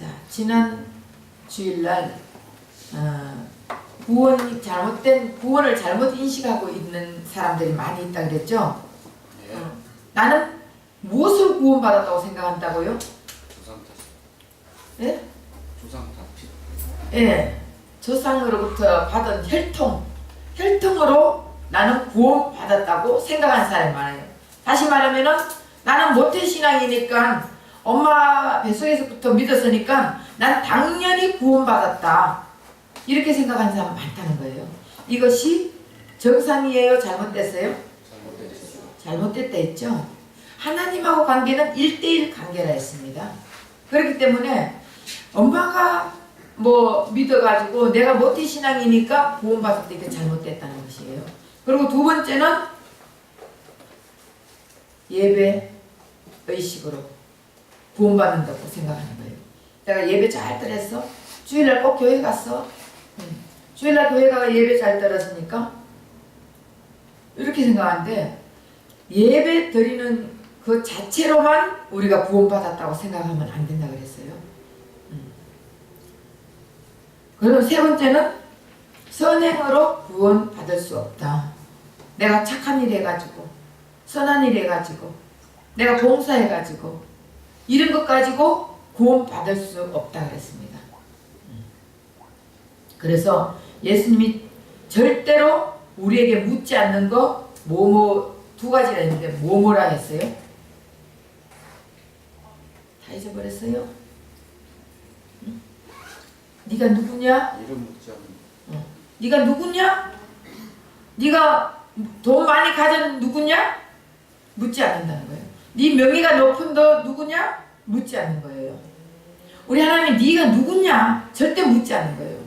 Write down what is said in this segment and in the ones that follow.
자, 지난 주일날 어, 구원이 잘못된 구원을 잘못 인식하고 있는 사람들이 많이 있다 그랬죠. 예. 어, 나는 무엇을 구원받았다고 생각한다고요? 조상 탓. 예? 조상 탓. 예. 조상으로부터 받은 혈통, 혈통으로 나는 구원받았다고 생각하는 사람이 많아요. 다시 말하면은 나는 모태 신앙이니까 엄마 뱃속에서부터 믿었으니까 난 당연히 구원받았다. 이렇게 생각하는 사람 많다는 거예요. 이것이 정상이에요? 잘못됐어요? 잘못됐죠. 잘못됐다 했죠. 하나님하고 관계는 1대1 관계라 했습니다. 그렇기 때문에 엄마가 뭐 믿어가지고 내가 모태 신앙이니까 구원받았다 이게 잘못됐다는 것이에요. 그리고 두 번째는 예배 의식으로 구원받는다고 생각하는 거예요. 내가 예배 잘 드렸어? 주일날 꼭 교회 갔어? 응. 주일날 교회 가서 예배 잘 들었으니까 이렇게 생각하는데 예배 드리는 그 자체로만 우리가 구원받았다고 생각하면 안 된다 그랬어요. 음. 그리고 세 번째는 선행으로 구원받을 수 없다. 내가 착한 일 해가지고 선한 일 해가지고 내가 봉사해가지고 이런 것 가지고 구원 받을 수 없다 그랬습니다. 음. 그래서 예수님이 절대로 우리에게 묻지 않는 거 뭐뭐 두 가지가 있는데 뭐뭐라 했어요? 다 잊어버렸어요? 응? 네가 누구냐? 이름 묻지 않는 네가 누구냐? 네가 돈 많이 가진 누구냐? 묻지 않는다는 거예요. 네 명예가 높은 너 누구냐? 묻지 않는 거예요. 우리 하나님 네가 누구냐? 절대 묻지 않는 거예요.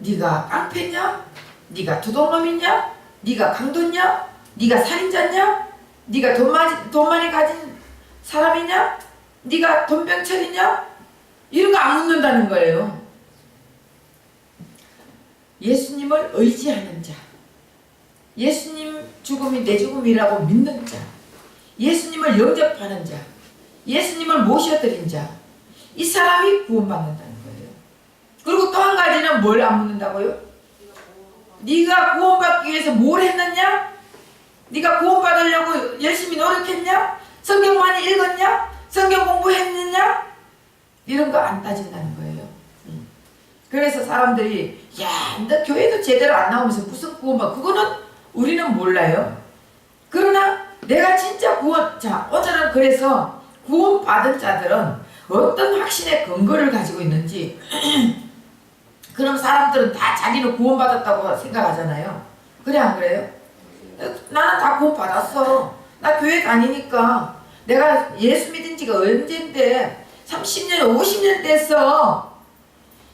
네가 깡패냐? 네가 도둑놈이냐? 네가 강도냐? 네가 살인자냐? 네가 돈 많이 돈 많이 가진 사람이냐? 네가 돈병철이냐? 이런 거 안 묻는다는 거예요. 예수님을 의지하는 자, 예수님 죽음이 내 죽음이라고 믿는 자, 예수님을 영접하는 자, 예수님을 모셔드린 자, 이 사람이 구원받는다는 거예요. 그리고 또 한 가지는 뭘 안 묻는다고요? 네가 구원받기 위해서 뭘 했느냐? 네가 구원받으려고 열심히 노력했냐? 성경 많이 읽었냐? 성경 공부했느냐? 이런 거 안 따진다는 거예요. 음. 그래서 사람들이 야, 너 교회도 제대로 안 나오면서 무슨 구원받? 그거는 우리는 몰라요. 그러나 내가 진짜 구원, 자, 오늘은 그래서 구원받은 자들은 어떤 확신의 근거를 가지고 있는지, 그럼 사람들은 다 자기는 구원받았다고 생각하잖아요. 그래, 안 그래요? 나는 다 구원받았어. 나 교회 다니니까. 내가 예수 믿은 지가 언젠데, 30년, 50년 됐어.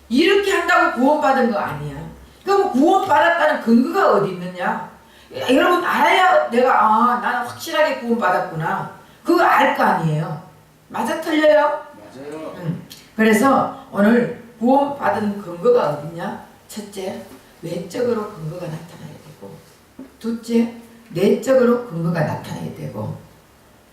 이렇게 한다고 구원받은 거 아니야. 그럼 구원받았다는 근거가 어디 있느냐? 야, 여러분 알아야 내가 아 나는 확실하게 구원받았구나. 그거 알 거 아니에요. 맞아 틀려요? 맞아요. 음. 그래서 오늘 구원받은 근거가 어디냐? 첫째, 외적으로 근거가 나타나야 되고, 둘째, 내적으로 근거가 나타나야 되고,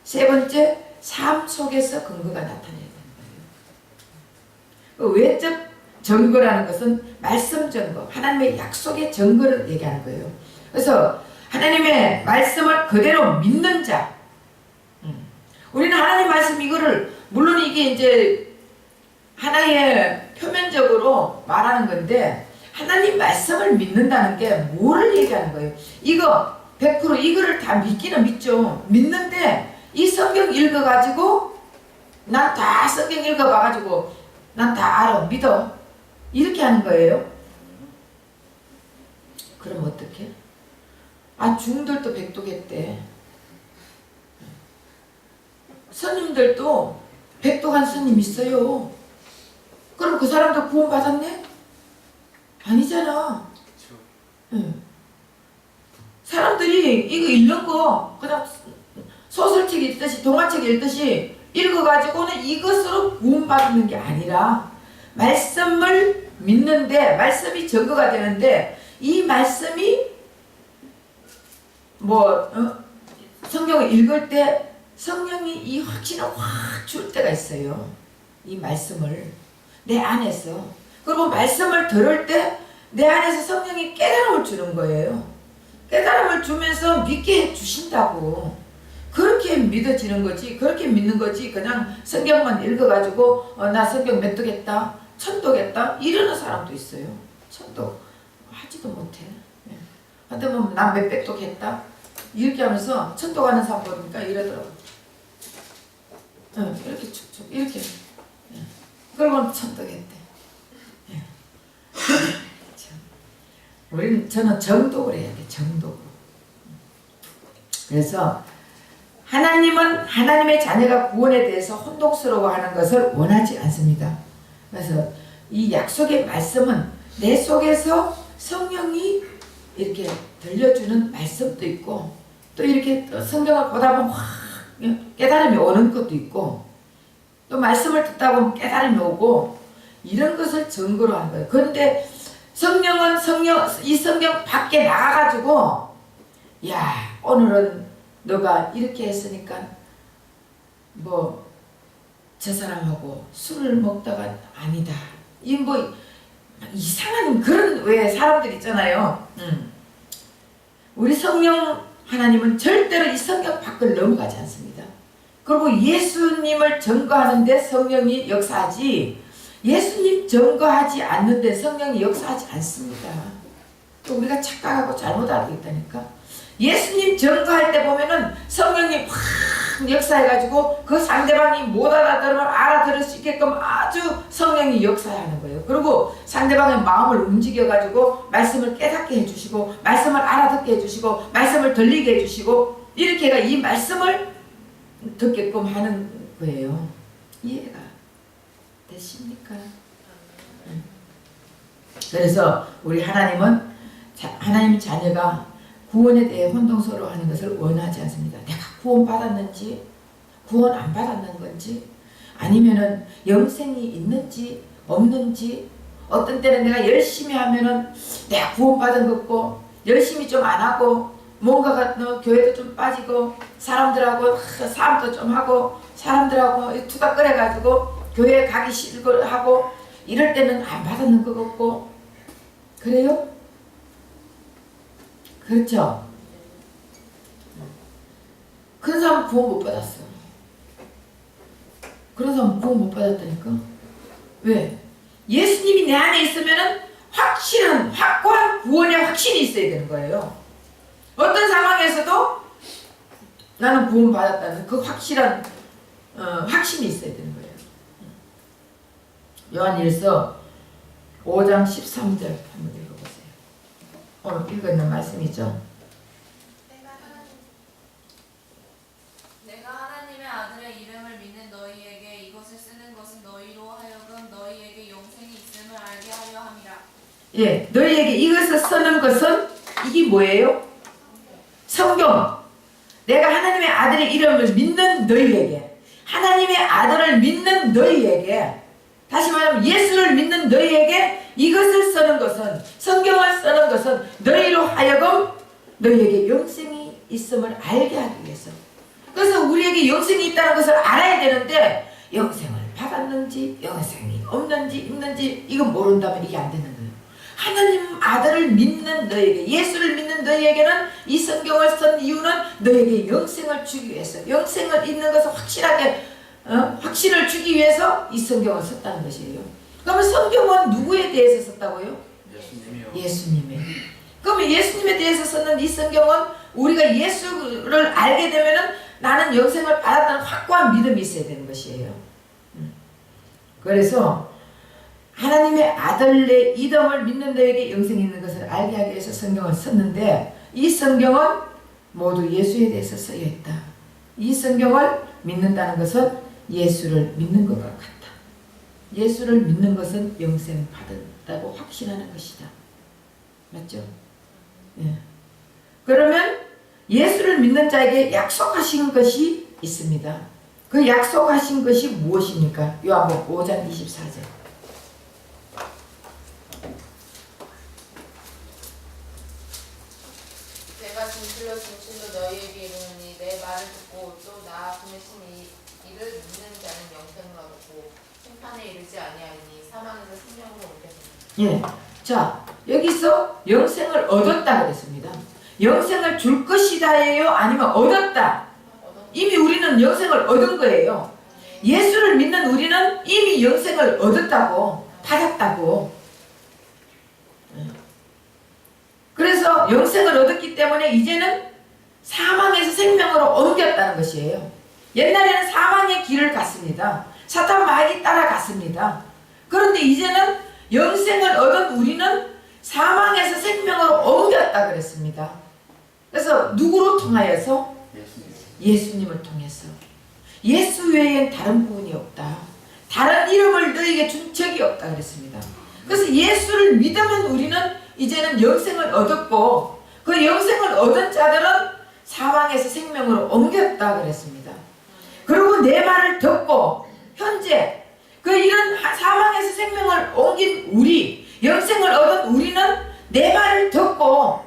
세 번째, 삶 속에서 근거가 나타나야 되는 거예요. 그 외적 증거라는 것은 말씀 증거, 하나님의 약속의 증거를 얘기하는 거예요. 그래서 하나님의 말씀을 그대로 믿는 자. 음. 우리는 하나님 말씀 이거를 물론 이게 이제 하나의 표면적으로 말하는 건데 하나님 말씀을 믿는다는 게 뭐를 얘기하는 거예요? 이거 100% 이거를 다 믿기는 믿죠. 믿는데 이 성경 읽어가지고 난 다 성경 읽어봐가지고 난 다 알아 믿어 이렇게 하는 거예요. 그럼 어떻게? 아 중들도 백독했대. 스님들도 백독한 스님 있어요. 그럼 그 사람도 구원 받았네? 아니잖아. 그렇죠. 응. 사람들이 이거 읽는 거 그냥 소설책 읽듯이 동화책 읽듯이 읽어가지고는 이것으로 구원받는 게 아니라 말씀을 믿는데 말씀이 증거가 되는데 이 말씀이 뭐 어? 성경을 읽을 때 성령이 이 확신을 확 줄 때가 있어요. 이 말씀을 내 안에서 그리고 말씀을 들을 때 내 안에서 성령이 깨달음을 주는 거예요. 깨달음을 주면서 믿게 해 주신다고. 그렇게 믿어지는 거지. 그렇게 믿는 거지. 그냥 성경만 읽어가지고 어, 나 성경 맺두겠다. 천도겠다. 이러는 사람도 있어요. 천도 하지도 못해. 예. 근데 뭐난 몇백독 했다. 이렇게 하면서 천도 가는 사람 보니까 이러더라고. 응, 이렇게 축축 이렇게. 예. 그러고 천도 겠대. 예. 참. 우리는 저는 정독을 해야 돼. 정독으로. 그래서 하나님은 하나님의 자녀가 구원에 대해서 혼동스러워하는 것을 원하지 않습니다. 그래서 이 약속의 말씀은 내 속에서 성령이 이렇게 들려주는 말씀도 있고 또 이렇게 또 성경을 보다 보면 확 깨달음이 오는 것도 있고 또 말씀을 듣다 보면 깨달음이 오고 이런 것을 증거로 하는 거예요. 그런데 성령은 성령 이 성경 밖에 나가가지고 야 오늘은 너가 이렇게 했으니까 뭐저 사람하고 술을 먹다가 아니다. 이뭐 이상한 그런 왜 사람들 있잖아요. 음. 우리 성령 하나님은 절대로 이 성경 밖을 넘어가지 않습니다. 그리고 예수님을 증거하는데 성령이 역사하지 예수님 증거하지 않는데 성령이 역사하지 않습니다. 또 우리가 착각하고 잘못 알고 있다니까. 예수님 증거할 때 보면은 성령이 확 역사해가지고 그 상대방이 못 알아들으면 알아들을 수 있게끔 아주 성령이 역사하는 거예요. 그리고 상대방의 마음을 움직여가지고 말씀을 깨닫게 해주시고 말씀을 알아듣게 해주시고 말씀을 들리게 해주시고 이렇게 해가 이 말씀을 듣게끔 하는 거예요. 이해가 되십니까? 음. 그래서 우리 하나님은 자, 하나님 자녀가 구원에 대해 혼동스러워하는 것을 원하지 않습니다. 내가 구원 받았는지 구원 안 받았는 건지 아니면은 영생이 있는지 없는지 어떤 때는 내가 열심히 하면은 내가 구원 받은 것고 열심히 좀 안 하고 뭔가가 어, 교회도 좀 빠지고 사람들하고 하, 싸움도 좀 하고 사람들하고 투닥거려 가지고 교회 가기 싫고 하고 이럴 때는 안 받았는 것 같고 그래요? 그렇죠? 그런 사람 구원 못 받았어. 그런 사람 구원 못 받았다니까? 왜? 예수님이 내 안에 있으면은 확실한, 확고한 구원의 확신이 있어야 되는 거예요. 어떤 상황에서도 나는 구원 받았다는 그 확실한 어, 확신이 있어야 되는 거예요. 요한일서 5장 13절 한번 읽어보세요. 오늘 읽어 있는 말씀이죠. 내가 하나님 내가 하나님의 아들의 이름을 믿는 너희에게 이것을 쓰는 것은 너희로 하여금 너희에게 영생이 있음을 알게 하려 함이라. 예, 너희에게 이것을 쓰는 것은 이게 뭐예요? 성경. 내가 하나님의 아들의 이름을 믿는 너희에게, 하나님의 아들을 믿는 너희에게, 다시 말하면 예수를 믿는 너희에게 이것을 쓰는 것은, 성경을 쓰는 것은 너희로 하여금 너희에게 영생이 있음을 알게 하기 위해서. 그래서 우리에게 영생이 있다는 것을 알아야 되는데, 영생을 받았는지, 영생이 없는지, 있는지, 이거 모른다면 이게 안 되는 거예요. 하나님 아들을 믿는 너에게 예수를 믿는 너에게는 이 성경을 쓴 이유는 너에게 영생을 주기 위해서 영생을 있는 것을 확실하게 어? 확신을 주기 위해서 이 성경을 썼다는 것이에요. 그러면 성경은 누구에 대해서 썼다고요? 예수님이요. 예수님의. 그러면 예수님에 대해서 썼는 이 성경은 우리가 예수를 알게 되면은 나는 영생을 받았다는 확고한 믿음이 있어야 되는 것이에요. 음. 그래서 하나님의 아들의 이름을 믿는 너에게 영생이 있는 것을 알게 하기 위해서 성경을 썼는데 이 성경은 모두 예수에 대해서 쓰여 있다. 이 성경을 믿는다는 것은 예수를 믿는 것과 같다. 예수를 믿는 것은 영생 받았다고 확신하는 것이다. 맞죠? 예. 그러면 예수를 믿는 자에게 약속하신 것이 있습니다. 그 약속하신 것이 무엇입니까? 요한복 5장 24절. 내가 진실로 진실로 너희에게 이르노니 내 말을 듣고 또 나 보내신 이 이를 믿는 자는 영생을 얻고 이르지 아니하니 사망에서 생명으로 옮겨진다. 예. 자, 여기서 영생을 얻었다 그랬습니다. 영생을 줄 것이다예요? 아니면 얻었다? 이미 우리는 영생을 얻은 거예요. 예수를 믿는 우리는 이미 영생을 얻었다고, 받았다고. 예. 그래서 영생을 얻었기 때문에 이제는 사망에서 생명으로 옮겼다는 것이에요. 옛날에는 사망의 길을 갔습니다. 사탄 마귀 따라갔습니다. 그런데 이제는 영생을 얻은 우리는 사망에서 생명으로 옮겼다 그랬습니다. 그래서 누구로 통하여서 예수님. 예수님 을 통해서 예수 외엔 다른 구원이 없다. 다른 이름을 너에게 준 적이 없다 그랬습니다. 그래서 예수를 믿으면 우리는 이제는 영생을 얻었고 그 영생을 얻은 자들은 사망에서 생명으로 옮겼다 그랬습니다. 그리고 내 말을 듣고 현재 그 이런 하- 사망에서 생명을 옮긴 우리 영생을 얻은 우리는 내 말을 듣고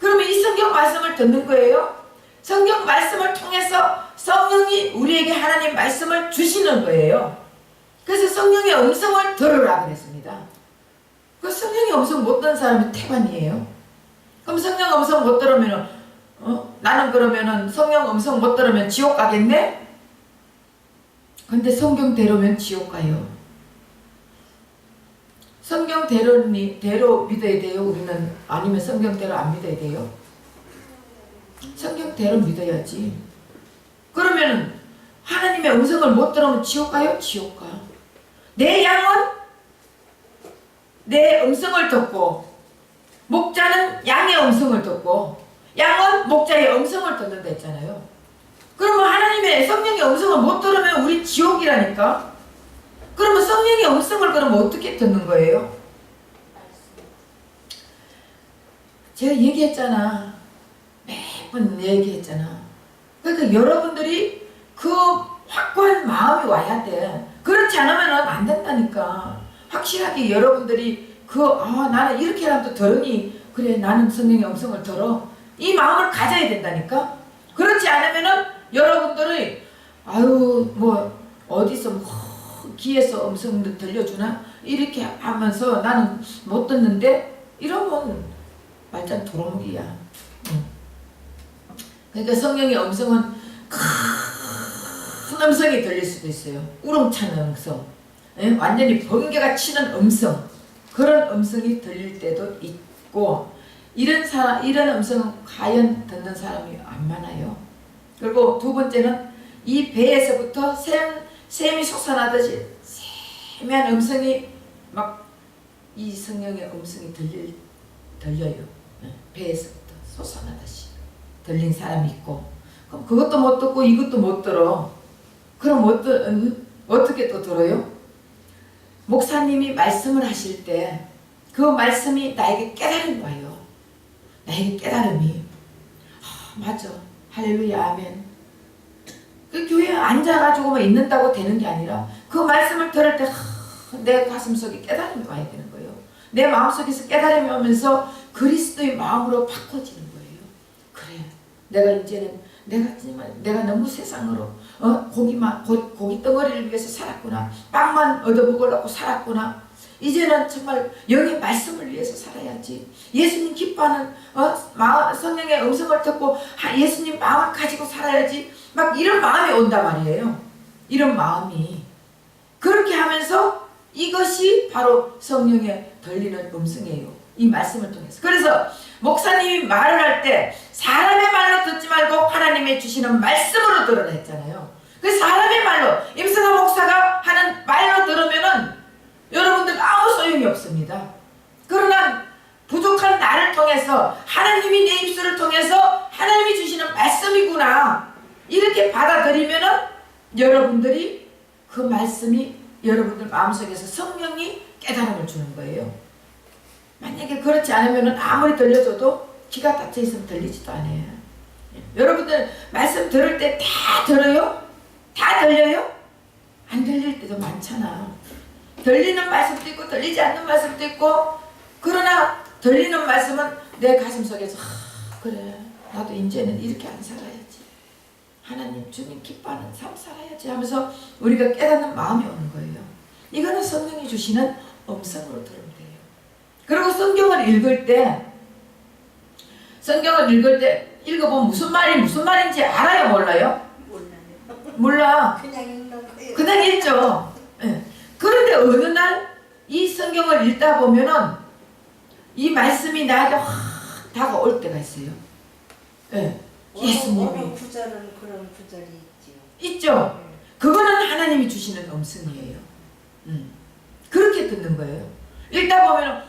그러면 이 성경 말씀을 듣는 거예요. 성경 말씀을 통해서 성령이 우리에게 하나님 말씀을 주시는 거예요. 그래서 성령의 음성을 들으라 그랬습니다. 그 성령의 음성 못 듣는 사람이 태반이에요. 그럼 성령 음성 못 들으면은 어? 나는 그러면은 성령 음성 못 들으면 지옥 가겠네? 근데 성경대로면 지옥 가요. 성경대로 대로 믿어야 돼요. 우리는 아니면 성경대로 안 믿어야 돼요. 성경대로 믿어야지. 그러면은 하나님의 음성을 못 들으면 지옥 가요? 지옥 가. 내 양은 내 음성을 듣고 목자는 양의 음성을 듣고 양은 목자의 음성을 듣는다 했잖아요. 그러면 하나님의 성령의 음성을 못 들으면 우리 지옥이라니까. 그러면 성령의 음성을 그러면 어떻게 듣는 거예요? 제가 얘기했잖아. 매번 얘기했잖아. 그러니까 여러분들이 그 확고한 마음이 와야 돼. 그렇지 않으면 안 된다니까. 확실하게 여러분들이 그, 아, 나는 이렇게라도 들으니, 그래, 나는 성령의 음성을 들어. 이 마음을 가져야 된다니까. 그렇지 않으면은 여러분들이, 아유, 뭐, 어디서 뭐, 귀에서 음성 들려주나? 이렇게 하면서 나는 못 듣는데, 이러면 말짱 도롱이야. 응. 그러니까 성령의 음성은 큰 음성이 들릴 수도 있어요. 우렁차는 음성. 예? 완전히 번개가 치는 음성. 그런 음성이 들릴 때도 있고, 이런 사람, 이런 음성은 과연 듣는 사람이 안 많아요. 그리고 두 번째는 이 배에서부터 샘, 샘이 솟아나듯이 세미한 음성이 막 이 성령의 음성이 들릴, 들려요. 예, 배에서부터 솟아나듯이 들린 사람이 있고 그럼 그것도 못 듣고 이것도 못 들어. 그럼 어떠, 음, 어떻게 또 들어요? 목사님이 말씀을 하실 때 그 말씀이 나에게 깨달음이 와요. 나에게 깨달음이. 아, 맞아. 할렐루야, 아멘. 그 교회에 앉아가지고만 있는다고 되는 게 아니라 그 말씀을 들을 때 하, 내 가슴 속에 깨달음이 와야 되는 거예요. 내 마음 속에서 깨달음이 오면서 그리스도의 마음으로 바꿔지는 거예요. 그래. 내가 이제는 내가 내가 너무 세상으로 어 고기만 고, 고기 덩어리를 위해서 살았구나. 빵만 얻어 먹으려고 살았구나. 이제는 정말 영의 말씀을 위해서 살아야지. 예수님 기뻐하는 어 마음 성령의 음성을 듣고 하, 예수님 마음을 가지고 살아야지. 막 이런 마음이 온단 말이에요. 이런 마음이 그렇게 하면서 이것이 바로 성령의 들리는 음성이에요. 이 말씀을 통해서. 그래서 목사님이 말을 할 때 사람의 말로 듣지 말고 하나님의 주시는 말씀으로 했잖아요. 그 사람의 말로 임성한 목사가 하는 말로 들으면은 여러분들 아무 소용이 없습니다. 그러나 부족한 나를 통해서 하나님이 내 입술을 통해서 하나님이 주시는 말씀이구나 이렇게 받아들이면은 여러분들이 그 말씀이 여러분들 마음속에서 성령이 깨달음을 주는 거예요. 만약에 그렇지 않으면 아무리 들려줘도 귀가 닫혀 있으면 들리지도 않아요. 여러분들 말씀 들을 때 다 들어요? 다 들려요? 안 들릴 때도 많잖아. 들리는 말씀도 있고 들리지 않는 말씀도 있고 그러나 들리는 말씀은 내 가슴 속에서 아, 그래 나도 이제는 이렇게 안 살아야지. 하나님 주님 기뻐하는 삶 살아야지 하면서 우리가 깨닫는 마음이 오는 거예요. 이거는 성령이 주시는 음성으로 들으면 돼요. 그리고 성경을 읽을 때 성경을 읽을 때 읽어보면 무슨 말이 무슨 말인지 알아요 몰라요? 몰라요. 몰라. 그냥 읽는 거예요. 그냥 읽죠. 예. 그런데 어느 날 이 성경을 읽다 보면은 이 말씀이 나에게 확 다가올 때가 있어요. 예. 어느 예수님이 구절은 그런 구절이 있지요. 있죠. 그거는 하나님이 주시는 음성이에요. 음. 그렇게 듣는 거예요. 읽다 보면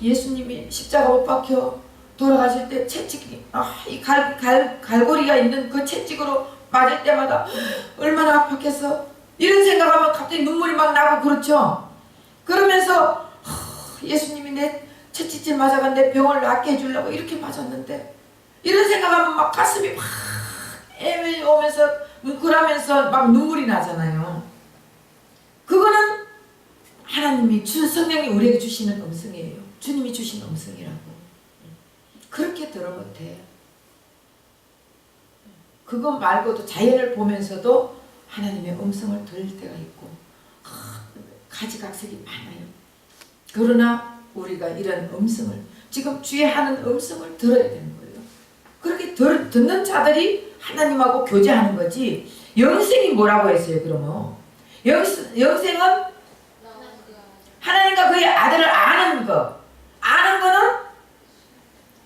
예수님이 십자가 못 박혀 돌아가실 때 채찍이 아, 이 갈 갈, 갈고리가 있는 그 채찍으로 맞을 때마다 얼마나 아팠겠어. 이런 생각하면 갑자기 눈물이 막 나고 그렇죠. 그러면서 하, 예수님이 내 채찍질 맞아간 내 병을 낫게 해주려고 이렇게 맞았는데 이런 생각하면 막 가슴이 막 애매 오면서 뭉클하면서 막 눈물이 나잖아요. 그거는 하나님이 주 성령이 우리에게 주시는 음성이에요. 주님이 주신 음성이라고. 그렇게 들어보세요. 그거 말고도 자연을 보면서도 하나님의 음성을 들을 때가 있고 아, 가지각색이 많아요. 그러나 우리가 이런 음성을 지금 주의 하는 음성을 들어야 되는 거예요. 그렇게 들, 듣는 자들이 하나님하고 교제하는 거지 영생이 뭐라고 했어요 그러면? 영, 영생은 하나님과 그의 아들을 아는 거. 아는 거는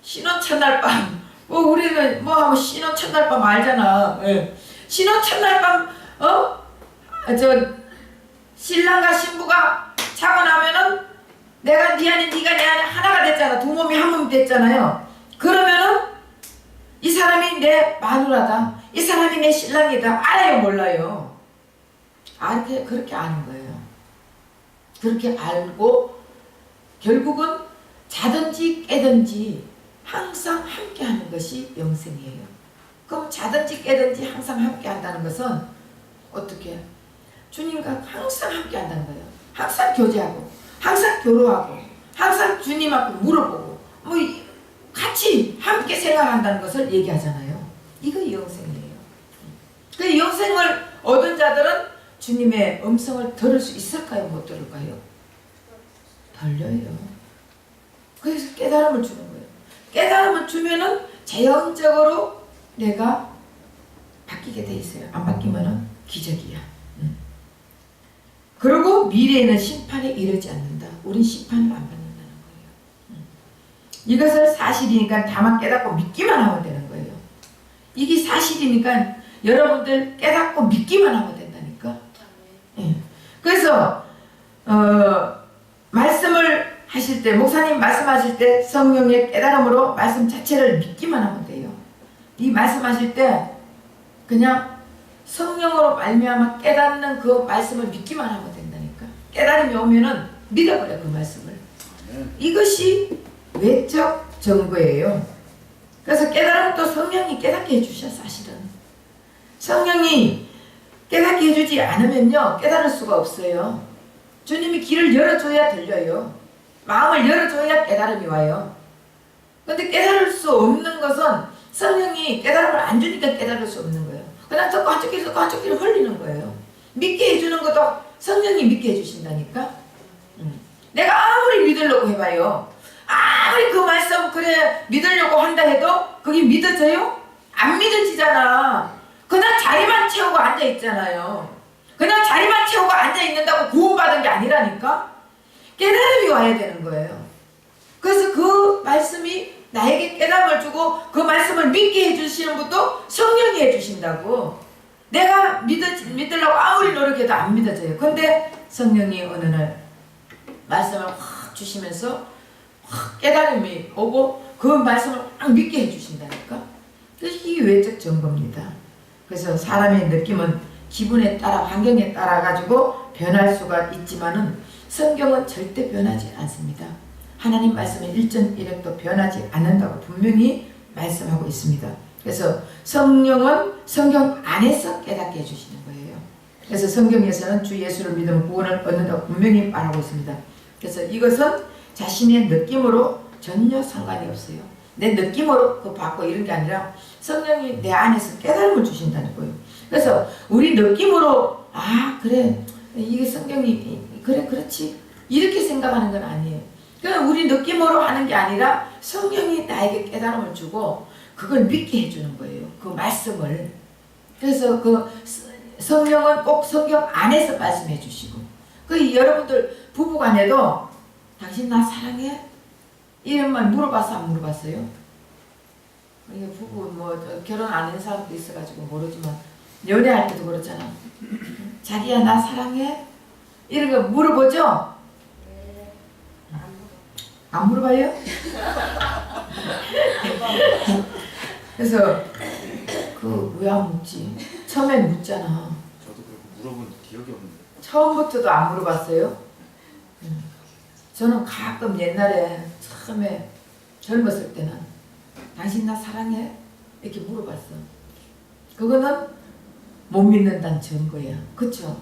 신혼 첫날 밤. 뭐 우리는 뭐 신혼 첫날 밤 알잖아. 예. 신혼 첫날 밤어저 신랑과 신부가 자고 나면은 내가 네 안에 네가 내 안에 하나가 됐잖아. 두 몸이 한 몸이 됐잖아요. 그러면은 이 사람이 내 마누라다. 이 사람이 내 신랑이다. 알아요 몰라요? 알게 그렇게 아는 거예요. 그렇게 알고 결국은 자든지 깨든지 항상 함께 하는 것이 영생이에요. 그럼 자든지 깨든지 항상 함께 한다는 것은 어떻게? 주님과 항상 함께 한다는 거예요. 항상 교제하고, 항상 교류하고, 항상 주님 앞에 물어보고, 뭐 이- 같이 함께 생활한다는 것을 얘기하잖아요. 이거 영생이에요. 그 영생을 얻은 자들은 주님의 음성을 들을 수 있을까요? 못 들을까요? 들려요. 그래서 깨달음을 주는 거예요. 깨달음을 주면은 자연적으로 내가 바뀌게 돼 있어요. 안 바뀌면은 기적이야. 음. 그리고 미래에는 심판에 이르지 않는다. 우린 심판을 안 받는다는 거예요. 음. 이것을 사실이니까 다만 깨닫고 믿기만 하면 되는 거예요. 이게 사실이니까 여러분들 깨닫고 믿기만 하면 된다니까. 예. 그래서 어, 말씀을 하실 때 목사님 말씀하실 때 성령의 깨달음으로 말씀 자체를 믿기만 하면 돼요. 이 말씀하실 때 그냥 성령으로 말미암아 깨닫는 그 말씀을 믿기만 하면. 깨달음이 오면은 믿어버려 그 말씀을. 이것이 외적 증거예요. 그래서 깨달음도 성령이 깨닫게 해주셔 사실은. 성령이 깨닫게 해주지 않으면요 깨달을 수가 없어요. 주님이 길을 열어줘야 들려요. 마음을 열어줘야 깨달음이 와요. 근데 깨달을 수 없는 것은 성령이 깨달음을 안 주니까 깨달을 수 없는 거예요. 그냥 듣고 한쪽 듣고 한쪽 귀로 흘리는 거예요. 믿게 해주는 것도 성령이 믿게 해주신다니까. 음. 내가 아무리 믿으려고 해봐요. 아무리 그 말씀 그래 믿으려고 한다 해도 그게 믿어져요? 안 믿어지잖아. 그냥 자리만 채우고 앉아 있잖아요. 그냥 자리만 채우고 앉아 있는다고 구원받은 게 아니라니까. 깨달음이 와야 되는 거예요. 그래서 그 말씀이 나에게 깨달음을 주고 그 말씀을 믿게 해주시는 것도 성령이 해주신다고. 내가 믿어, 믿으려고 아무리 노력해도 안 믿어져요. 근데 성령이 어느 날 말씀을 확 주시면서 확 깨달음이 오고 그 말씀을 확 믿게 해주신다니까. 이게 외적 증거입니다. 그래서 사람의 느낌은 기분에 따라 환경에 따라 가지고 변할 수가 있지만은 성경은 절대 변하지 않습니다. 하나님 말씀은 일전일획도 변하지 않는다고 분명히 말씀하고 있습니다. 그래서 성령은 성경 안에서 깨닫게 해주시는 거예요. 그래서 성경에서는 주 예수를 믿으면 구원을 얻는다고 분명히 말하고 있습니다. 그래서 이것은 자신의 느낌으로 전혀 상관이 없어요. 내 느낌으로 그 받고 이런 게 아니라 성령이 내 안에서 깨달음을 주신다는 거예요. 그래서 우리 느낌으로 아 그래 이게 성경이 그래 그렇지 이렇게 생각하는 건 아니에요. 그냥 우리 느낌으로 하는 게 아니라 성령이 나에게 깨달음을 주고 그걸 믿게 해주는 거예요. 그 말씀을. 그래서 그 스- 성령은 꼭 성경 안에서 말씀해 주시고 그 여러분들 부부간에도 당신 나 사랑해? 이런 말 물어봤어 안 물어봤어요? 이게 부부 뭐 결혼 안 한 사람도 있어가지고 모르지만 연애할 때도 그렇잖아. 자기야 나 사랑해? 이런 거 물어보죠? 안 물어봐요? 그래서 그 왜 안 묻지? 처음에 묻잖아. 저도 그렇고 물어본 기억이 없는데. 처음부터도 안 물어봤어요? 음. 저는 가끔 옛날에 처음에 젊었을 때는 당신 나 사랑해? 이렇게 물어봤어. 그거는 못 믿는다는 증거야. 그쵸?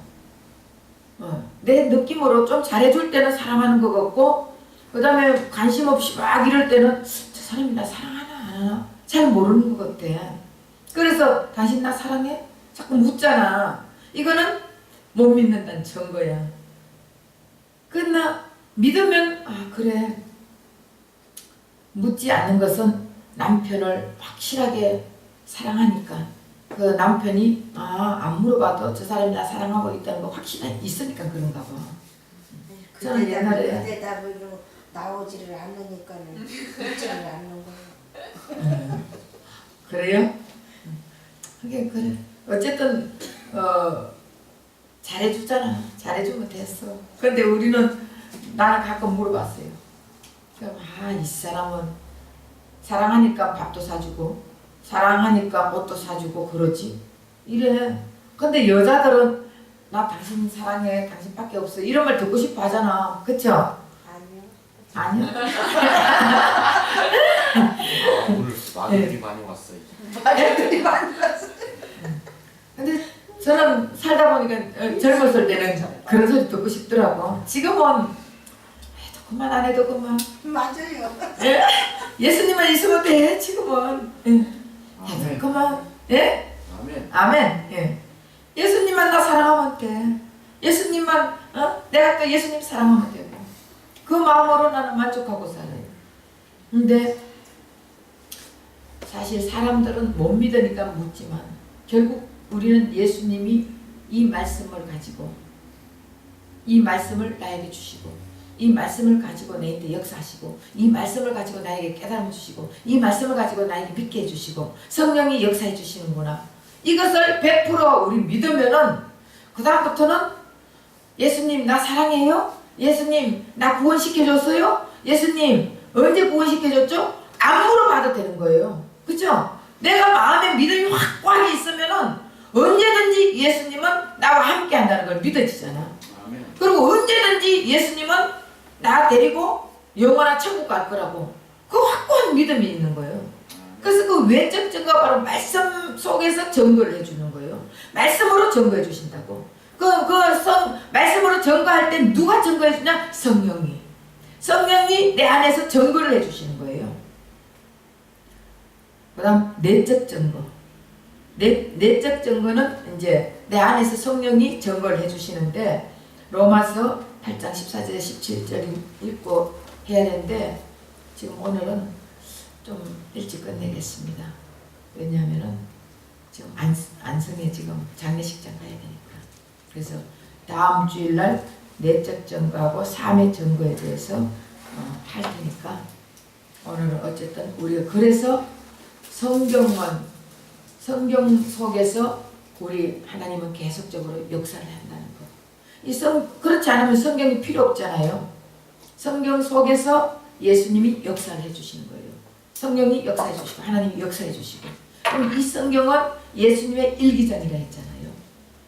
어, 내 느낌으로 좀 잘해줄 때는 사랑하는 것 같고 그 다음에 관심 없이 막 이럴 때는 저 사람이 나 사랑하나 안 하나 잘 모르는 것 같아. 그래서 당신 나 사랑해? 자꾸 묻잖아. 이거는 못 믿는다는 증거야. 끝나 믿으면 아 그래 묻지 않는 것은 남편을 확실하게 사랑하니까 그 남편이 아 안 물어봐도 저 사람이 나 사랑하고 있다는 거 확신이 있으니까 그런가 봐. 저는 그 옛날에- 대답, 그 대답으로 나오지를 않으니까는 묻지를 않는 거예 요. 그래요? 그게 그래. 어쨌든 어 잘해주잖아. 잘해주면 됐어. 근데 우리는 나는 가끔 물어봤어요. 그럼 아이 사람은 사랑하니까 밥도 사주고 사랑하니까 옷도 사주고 그러지. 이래. 근데 여자들은 나 당신 사랑해. 당신밖에 없어. 이런 말 듣고 싶어 하잖아. 그쵸? 아니요. 아니요. 오늘 마늘이 많이 왔어요. 말들이 많았어. 근데 저는 살다 보니까 어, 젊었을 때는 그런 소리 듣고 싶더라고. 지금은 해도 그만 안 해도 그만. 맞아요. 예? 예수님만 있으면 돼. 지금은. 예. 해도 아멘. 그만. 예? 아멘. 아멘. 예. 예수님만 나 사랑하면 돼. 예수님만 어? 내가 또 예수님 사랑하면 되고. 그 마음으로 나는 만족하고 살아요. 근데 사실 사람들은 못 믿으니까 묻지만 결국 우리는 예수님이 이 말씀을 가지고 이 말씀을 나에게 주시고 이 말씀을 가지고 내한테 역사하시고 이 말씀을 가지고 나에게 깨달음을 주시고 이 말씀을 가지고 나에게 믿게 해주시고 성령이 역사해 주시는구나 이것을 100% 우리 믿으면은 그 다음부터는 예수님 나 사랑해요? 예수님 나 구원시켜줬어요? 예수님 언제 구원시켜줬죠? 안 물어봐도 되는 거예요 그죠? 내가 마음에 믿음이 확고하게 있으면은 언제든지 예수님은 나와 함께 한다는 걸 믿어지잖아. 그리고 언제든지 예수님은 나 데리고 영원한 천국 갈 거라고 그 확고한 믿음이 있는 거예요 그래서 그 외적 증거가 바로 말씀 속에서 증거를 해주는 거예요. 말씀으로 증거해 주신다고. 그, 그 성, 말씀으로 증거할 때 누가 증거해 주냐? 성령이. 성령이 내 안에서 증거를 해 주시는 거예요. 그 다음, 내적 증거. 내, 내적 증거는 이제 내 안에서 성령이 증거를 해 주시는데, 로마서 8장 14절, 17절 읽고 해야 되는데, 지금 오늘은 좀 일찍 끝내겠습니다. 왜냐하면은 지금 안, 안성에 지금 장례식장 가야 되니까. 그래서 다음 주일날 내적 증거하고 삶의 증거에 대해서 어, 할 테니까 오늘은 어쨌든 우리가 그래서 성경만 성경 속에서 우리 하나님은 계속적으로 역사를 한다는 거. 이 성 그렇지 않으면 성경이 필요 없잖아요. 성경 속에서 예수님이 역사를 해주시는 거예요. 성령이 역사해 주시고 하나님이 역사해 주시고 그럼 이 성경은 예수님의 일기장이라 했잖아요.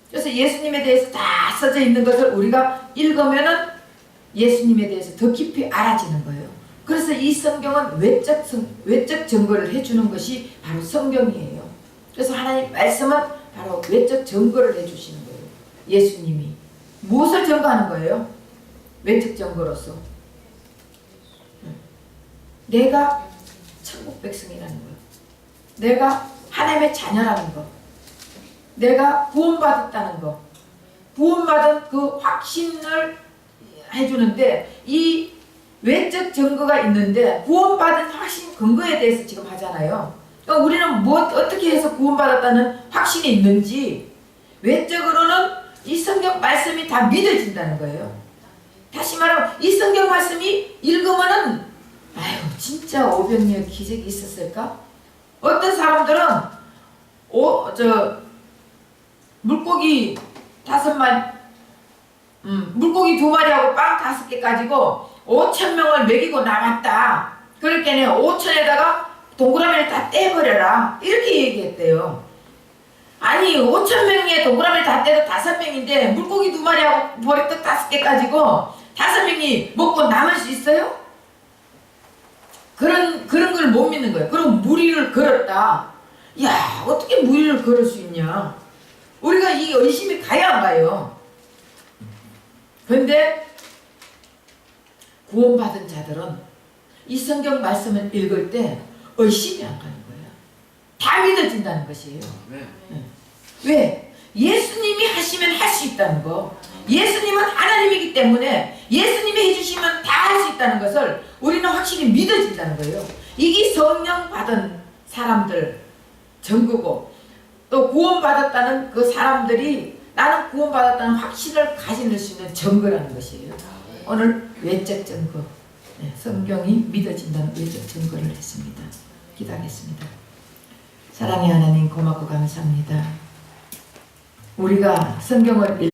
그래서 예수님에 대해서 다 써져 있는 것을 우리가 읽으면은 예수님에 대해서 더 깊이 알아지는 거예요. 그래서 이 성경은 외적 성, 외적 증거를 해주는 것이 바로 성경이에요. 그래서 하나님 말씀은 바로 외적 증거를 해주시는 거예요. 예수님이 무엇을 증거하는 거예요? 외적 증거로서 내가 천국 백성이라는 거예요. 내가 하나님의 자녀라는 거. 내가 구원받았다는 거. 구원받은 그 확신을 해주는데 이 외적 증거가 있는데 구원받은 확신 근거에 대해서 지금 하잖아요. 그러니까 우리는 뭐 어떻게 해서 구원받았다는 확신이 있는지 외적으로는 이 성경 말씀이 다 믿어진다는 거예요. 다시 말하면 이 성경 말씀이 읽으면은 아유 진짜 오병이어 기적이 있었을까? 어떤 사람들은 오저 물고기 다섯 마리 음, 물고기 두 마리하고 빵 다섯 개 가지고 5천 명을 먹이고 남았다. 그렇게는 5천에다가 동그라미를 다 떼버려라. 이렇게 얘기했대요. 아니 5천 명에 동그라미를 다 떼도 다섯 명인데 물고기 두 마리하고 보리떡 다섯 개 가지고 다섯 명이 먹고 남을 수 있어요? 그런 그런 걸 못 믿는 거예요. 그럼 무리를 걸었다. 야 어떻게 무리를 걸을 수 있냐? 우리가 이 의심이 가야 안 가요. 근데 구원받은 자들은 이 성경 말씀을 읽을 때 의심이 안 가는 거예요. 다 믿어진다는 것이에요. 네. 왜? 예수님이 하시면 할 수 있다는 거. 예수님은 하나님이기 때문에 예수님이 해주시면 다 할 수 있다는 것을 우리는 확실히 믿어진다는 거예요. 이게 성령 받은 사람들 전부고 또 구원받았다는 그 사람들이 나는 구원받았다는 확신을 가질 수 있는 증거라는 것이에요. 오늘 외적 증거. 네, 성경이 믿어진다는 외적 증거를 했습니다. 기도하겠습니다. 사랑의 하나님 고맙고 감사합니다. 우리가 성경을 읽